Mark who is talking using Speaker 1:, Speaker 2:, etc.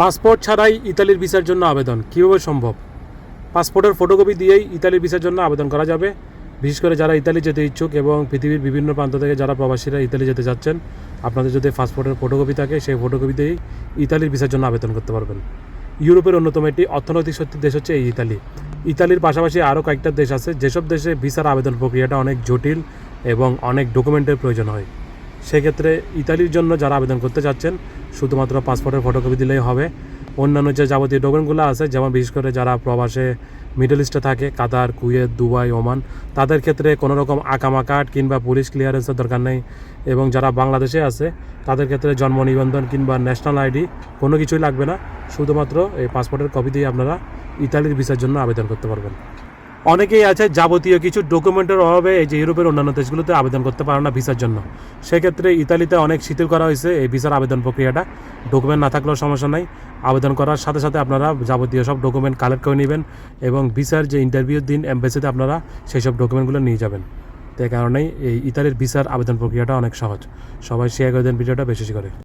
Speaker 1: Passport ছাড়াই ইতালির ভিসার জন্য আবেদন। কীভাবে সম্ভব? পাসপোর্টের ফটোকপি দিয়েই ইতালির ভিসার জন্য আবেদন করা যাবে। বিশেষ করে যারা ইতালি যেতে ইচ্ছুক এবং পৃথিবীর বিভিন্ন প্রান্ত থেকে যারা প্রবাসীরা ইতালি যেতে যাচ্ছেন, আপনাদের যদি পাসপোর্টের ফটোকপি থাকে, সেই ফটোকপি দিয়েই ইতালির ভিসার জন্য আবেদন করতে পারবেন। ইউরোপের অন্যতম একটি অর্থনৈতিক শক্তির দেশ হচ্ছে এই ইতালি। ইতালির পাশাপাশি আরও কয়েকটা দেশ আছে, যেসব দেশে ভিসার আবেদন প্রক্রিয়াটা অনেক জটিল এবং অনেক ডকুমেন্টের প্রয়োজন হয়। সেক্ষেত্রে ইতালির জন্য যারা আবেদন করতে চাচ্ছেন, শুধুমাত্র পাসপোর্টের ফটোকপি দিলেই হবে। অন্যান্য যে যাবতীয় ডকুমেন্টগুলো আছে, যেমন বিশেষ করে যারা প্রবাসে মিডল ইস্টে থাকে, কাতার, কুয়েত, দুবাই, ওমান, তাদের ক্ষেত্রে কোনো রকম আকামা কার্ড কিংবা পুলিশ ক্লিয়ারেন্সের দরকার নেই এবং যারা বাংলাদেশে আছে, তাদের ক্ষেত্রে জন্ম নিবন্ধন কিংবা ন্যাশনাল আইডি কোনো কিছুই লাগবে না। শুধুমাত্র এই পাসপোর্টের কপি দিয়ে আপনারা ইতালির ভিসার জন্য আবেদন করতে পারবেন। অনেকেই আছে যাবতীয় কিছু ডকুমেন্টের অভাবে এই যে ইউরোপের অন্যান্য দেশগুলোতে আবেদন করতে পারে না ভিসার জন্য। সেক্ষেত্রে ইতালিতে অনেক শিথিল করা হয়েছে এই ভিসার আবেদন প্রক্রিয়াটা। ডকুমেন্ট না থাকলেও সমস্যা নাই। আবেদন করার সাথে সাথে আপনারা যাবতীয় সব ডকুমেন্ট কালেক্ট করে নেবেন এবং ভিসার যে ইন্টারভিউর দিন এম্বাসিতে আপনারা সেই সব ডকুমেন্টগুলো নিয়ে যাবেন। তো কারণেই এই ইতালির ভিসার আবেদন প্রক্রিয়াটা অনেক সহজ। সবাই শেয়ার করে দেন ভিডিওটা বেশি করে।